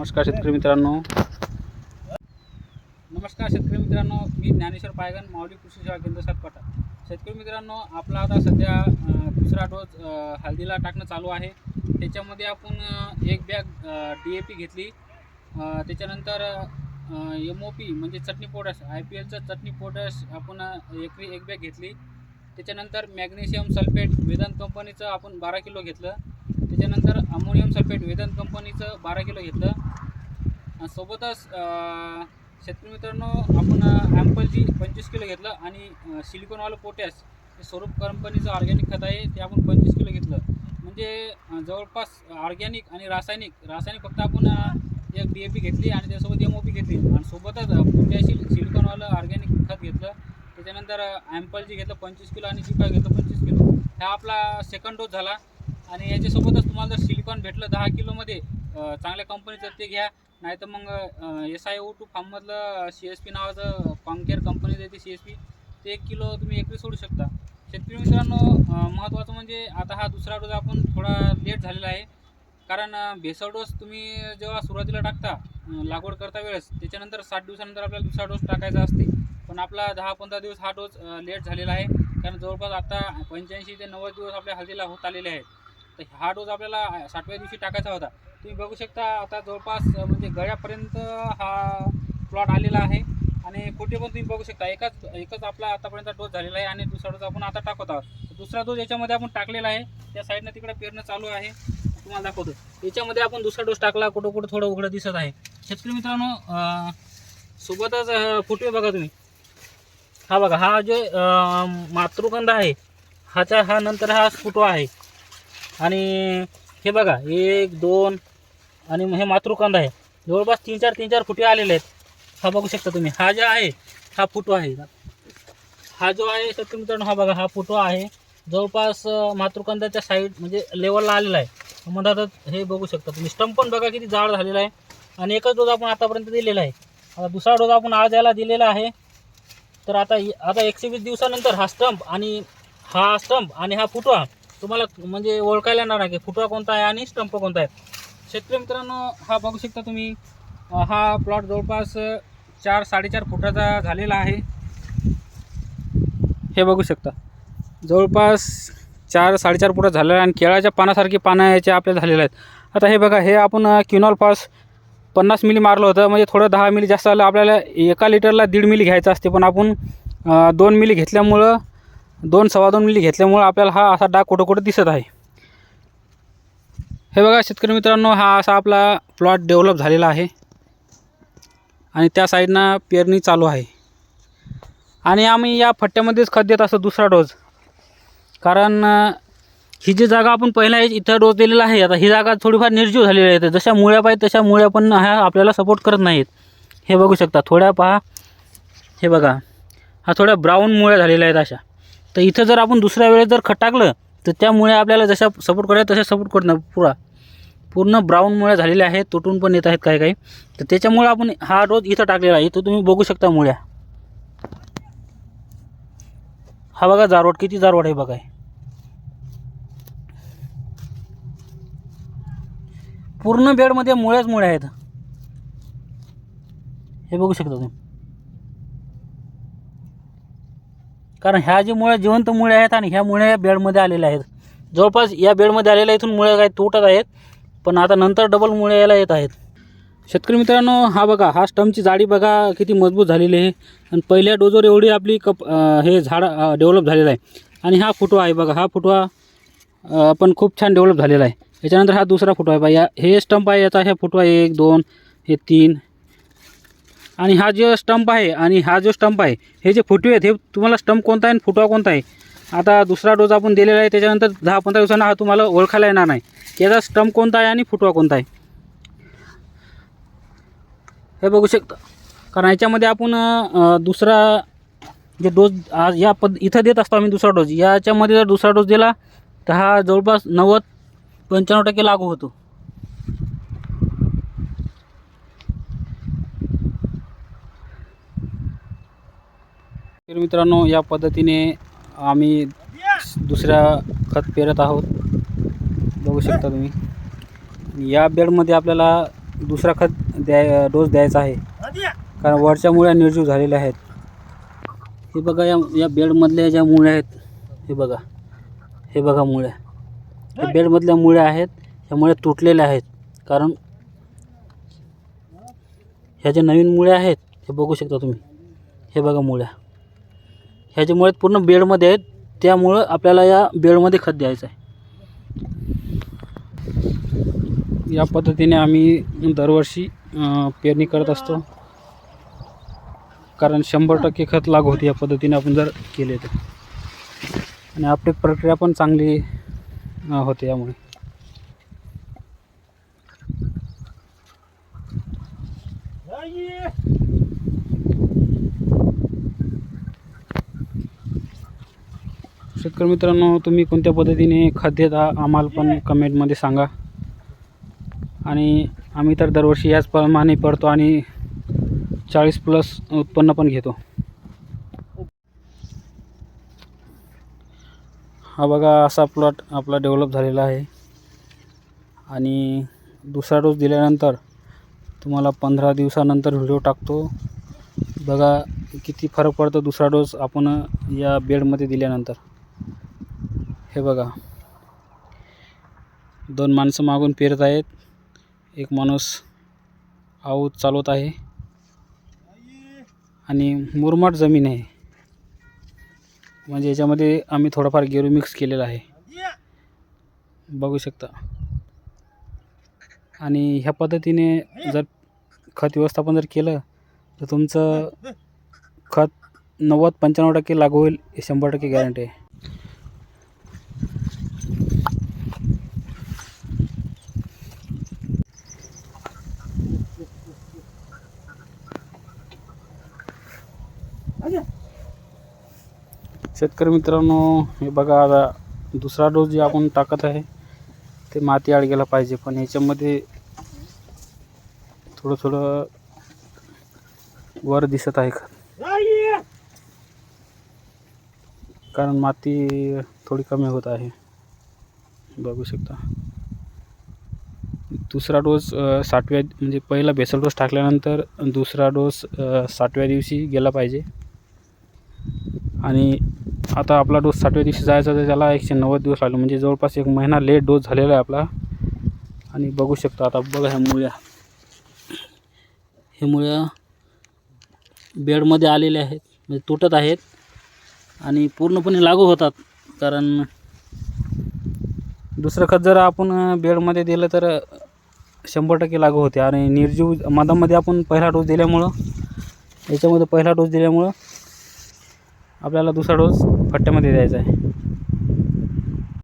नमस्कार शेतकरी मित्रांनो. नमस्कार शेतकरी मित्रांनो मी ज्ञानेश्वर पायगन माऊली कृषी सेवा केंद्र सातपाटा. शेतकरी मित्रांनो आपला आता सध्या दुसरा डोस हळदीला टाकणं चालू आहे. त्याच्यामध्ये आपण एक बॅग डी ए पी घेतली. त्याच्यानंतर एम ओ पी म्हणजे चटणी पोटॅश आय पी एलचं चटणी पोटॅश आपण अं, एक एक बॅग घेतली. त्याच्यानंतर मॅग्नेशियम सल्फेट वेदांत कंपनीचं आपण बारा किलो घेतलं. त्याच्यानंतर अमोनियम सल्फेट वेदांत कंपनीचं बारा किलो घेतलं. आणि सोबतच शेतकरी मित्रांनो आपण ॲम्पलची पंचवीस किलो घेतलं आणि सिलिकॉनवालं पोटॅश हे स्वरूप कंपनीचं ऑर्गॅनिक खत आहे ते आपण पंचवीस किलो घेतलं. म्हणजे जवळपास ऑर्गॅनिक आणि रासायनिक रासायनिक फक्त आपण एक डी ए पी घेतली आणि त्यासोबत एम ओ पी घेतली. आणि सोबतच पोटॅशिल सिलिकॉनवालं ऑर्गॅनिक खत घेतलं. त्याच्यानंतर ॲम्पलची घेतलं पंचवीस किलो आणि चिका घेतलं पंचवीस किलो. हा आपला सेकंड डोस झाला. आणि याच्यासोबतच तुम्हाला जर सिलिकॉन भेटलं दहा किलोमध्ये चांगल्या कंपनीचं ते घ्या. नाही तर मग एस आय ओ टू फार्ममधलं सी एस पी नावाचं कॉन्केअर कंपनीचं येते सी एस पी ते एक किलो तुम्ही एकरी सोडू शकता. शेतकरी मित्रांनो महत्त्वाचं म्हणजे आता हा दुसरा डोस आपण थोडा लेट झालेला आहे. कारण भेसळ डोस तुम्ही जेव्हा सुरुवातीला टाकता लागवड करता वेळेस त्याच्यानंतर सात दिवसानंतर आपल्याला दुसरा डोस टाकायचा असते. पण आपला दहा पंधरा दिवस हा डोस लेट झालेला आहे. कारण जवळपास आता पंच्याऐंशी ते नव्वद दिवस आपल्या हळदीला होत आलेले आहेत. तर हा डोस आपल्याला साठव्या दिवशी टाकायचा होता. तुम्ही बघू शकता आता जवळपास म्हणजे गळ्यापर्यंत हा प्लॉट आलेला आहे. आणि कुठे पण तुम्ही बघू शकता एकाच एकच आपला आतापर्यंत डोस झालेला आहे आणि दुसरा डोस आपण आता टाकत आहोत. दुसरा डोस याच्यामध्ये आपण टाकलेला आहे. त्या साईडनं तिकडे पेरणं चालू आहे. तुम्हाला दाखवतो. याच्यामध्ये आपण दुसरा डोस टाकला कुठं कुठं थोडं उघडं दिसत आहे. शेतकरी मित्रांनो सोबतच फुटवे बघा तुम्ही. हा बघा हा जे मातृगंध आहे हाचा हा नंतर हा फुटवा आहे. आणि हे बघा एक दोन आणि हे मातृकंद आहे. जवळपास तीन चार तीन चार फुटे आलेले आहेत. हा बघू शकता तुम्ही. हा जो आहे हा फुटवा आहे. हा जो आहे तर मित्रांनो हा बघा हा फुटवा आहे. जवळपास मातृकंदाच्या मातृकांदाच्या साईड म्हणजे लेवलला आलेला आहे. म्हणतात हे बघू शकता तुम्ही. स्टंप पण बघा किती जाड झालेला आहे. आणि एकच डोस आपण आतापर्यंत दिलेला आहे. आता दुसरा डोस आपण आज याला दिलेला आहे. तर आता आता एकशे वीस दिवसानंतर हा स्टंप आणि हा स्टंप आणि हा फुटवा तुम्हाला म्हणजे ओळखायला येणार आहे की फुटवा कोणता आहे आणि स्टंप कोणता आहे. शेतकरी मित्रांनो हा बघू शकता तुम्ही. हा प्लॉट जवळपास चार साडेचार फुटाचा झालेला आहे. हे बघू शकता. जवळपास चार साडेचार फुटात झालेला आहे आणि केळाच्या पानासारखी पानं याच्या आपल्या झालेले आहेत. आता हे बघा हे आपण क्युनॉल पास पन्नास मिली मारलं होतं. म्हणजे थोडं दहा मिली जास्त आलं आपल्याला एका लिटरला दीड मिली घ्यायचं असते. पण आपण दोन मिली घेतल्यामुळं दोन सव्वा दोन मिली घेतल्यामुळं आपल्याला हा असा डाग कुठं कुठं दिसत आहे. हे बघा शेतकरी मित्रांनो हा असा आपला प्लॉट डेव्हलप झालेला आहे. आणि त्या साईडनं पेरणी चालू आहे. आणि आम्ही या फट्ट्यामध्येच खत देत असतो दुसरा डोस. कारण ही जी जागा आपण पहिला इथं डोस दिलेला आहे आता ही जागा थोडीफार निर्जीव झालेली आहे. जशा मुळ्या पाहिजे तशा मुळ्या पण ह्या आपल्याला सपोर्ट करत नाहीत. हे बघू शकता थोड्या पहा. हे बघा हा थोड्या ब्राऊन मुळ्या झालेल्या आहेत अशा. तर इथं जर आपण दुसऱ्या वेळेस जर खत टाकलं तर त्यामुळे आपल्याला जशा सपोर्ट करायला तशा सपोर्ट करणार पुरा. पूर्ण ब्राऊन मुळ्या झालेल्या आहेत तुटून पण येत आहेत काही काही तर त्याच्यामुळे आपण हा डोस इथं टाकलेला आहे. इथं तुम्ही बघू शकता मुळ्या. हा बघा जारवट किती जारवट आहे बघा पूर्ण बेडमध्ये मुळ्याच मुळ्या आहेत. हे बघू शकता तुम्ही. कारण ह्या जी मुळ्या जिवंत मुळे आहेत आणि ह्या मुळ्या या बेडमध्ये आलेल्या आहेत. जवळपास या बेडमध्ये आलेल्या इथून मुळे काही तुटत आहेत पण आता नंतर डबल मुळे यायला येत आहेत. शेतकरी मित्रांनो हा बघा हा स्टमची जाडी बघा किती मजबूत झालेली आहे. आणि पहिल्या डोजवर एवढी आपली कप हे झाड डेव्हलप झालेलं आहे. आणि हा फुटवा आहे बघा हा फुटवा पण खूप छान डेव्हलप झालेला आहे. याच्यानंतर हा दुसरा फुटवा आहे. बा या हे स्टंप आहे याचा हे फुटवा एक दोन हे तीन आणि हा जो स्टंप आहे आणि हा जो स्टंप आहे हे जे फुटवे आहेत हे तुम्हाला स्टंप कोणता आहे आणि फुटवा कोणता आहे? आता दुसरा डोस आपण दिलेला आहे त्याच्यानंतर दहा पंधरा दिवसांना हा तुम्हाला ओळखायला येणार नाही. याचा स्टंप कोणता आहे आणि फुटवा कोणता आहे? हे बघू शकता. कारण याच्यामध्ये आपण दुसरा जे डोस आज या पद इथं देत असतो आम्ही दुसरा डोस याच्यामध्ये जर दुसरा डोस दिला तर हा जवळपास नव्वद पंच्याण्णव टक्के लागू होतो. तर मित्रांनो या पद्धतीने आम्ही दुसऱ्या खत पेरत आहोत. बघू शकता तुम्ही. या बेडमध्ये आपल्याला दुसरा खत द्याय डोस द्यायचा आहे. कारण वरच्या मुळ्या निर्जीव झालेल्या आहेत. हे बघा या या बेडमधल्या ज्या मुळ्या आहेत हे बघा. हे बघा मुळ्या. या बेडमधल्या मुळ्या आहेत ह्या मुळ्या तुटलेल्या आहेत. कारण ह्या ज्या नवीन मुळ्या आहेत हे बघू शकता तुम्ही. हे बघा मुळ्या. ह्या ज्या मुळ्या पूर्ण बेडमध्ये आहेत. त्यामुळं आपल्याला या बेडमध्ये खत द्यायचं आहे. या पद्धतीने आम्ही दरवर्षी पेरणी करत असतो. कारण शंभर टक्के खत लागू होते या पद्धतीने आपण जर केले तर. आणि आपली प्रक्रिया पण चांगली होते यामुळे. शेतकरी मित्रांनो तुम्ही कोणत्या पद्धतीने खत देता आम्हाला पण कमेंटमध्ये सांगा. आणि आम्ही तर दरवर्षी याचप्रमाणे पडतो आणि चाळीस प्लस उत्पन्न पण घेतो. हा बघा असा प्लॉट आपला डेव्हलप झालेला आहे. आणि दुसरा डोस दिल्यानंतर तुम्हाला पंधरा दिवसानंतर व्हिडिओ टाकतो. बघा किती फरक पडतो दुसरा डोस आपण या बेडमध्ये दिल्यानंतर. हे बघा. दोन माणसं मागून पेरत आहेत. एक माणूस आऊत चालवत आहे. आणि मुरमाड जमीन आहे. म्हणजे याच्यामध्ये आम्ही थोडंफार गेरू मिक्स केलेलं आहे. बघू शकता. आणि ह्या पद्धतीने जर खत व्यवस्थापन जर केलं तर तुमचं खत नव्वद पंच्याण्णव टक्के लागू होईल हे शंभर टक्के गॅरंटी आहे. शेतकरी मित्रांनो हे बघा आता दुसरा डोस जे आपण टाकत आहे ते माती आड गेला पाहिजे. पण याच्यामध्ये थोडं थोडं वर दिसत आहे का कारण माती थोडी कमी होत आहे. बघू शकता. दुसरा डोस सातव्या साठव्या म्हणजे पहिला बेसल डोस टाकल्यानंतर दुसरा डोस सातव्या साठव्या दिवशी गेला पाहिजे. आणि आता आपला डोस साठव्या दिवशी जायचा तर त्याला एकशे नव्वद दिवस लागले. म्हणजे जवळपास एक महिना लेट डोस झालेला आहे आपला. आणि बघू शकता आता बघा ह्या मुळ्या. हे मुळ्या बेडमध्ये आलेल्या आहेत. म्हणजे तुटत आहेत. आणि पूर्णपणे लागू होतात. कारण दुसरं खत जर आपण बेडमध्ये दिलं तर शंभर टक्के लागू होते. आणि निर्जीव मधामध्ये आपण पहिला डोस दिल्यामुळं याच्यामध्ये पहिला डोस दिल्यामुळं आपल्याला दुसरा डोस फट्ट्यामध्ये द्यायचा आहे.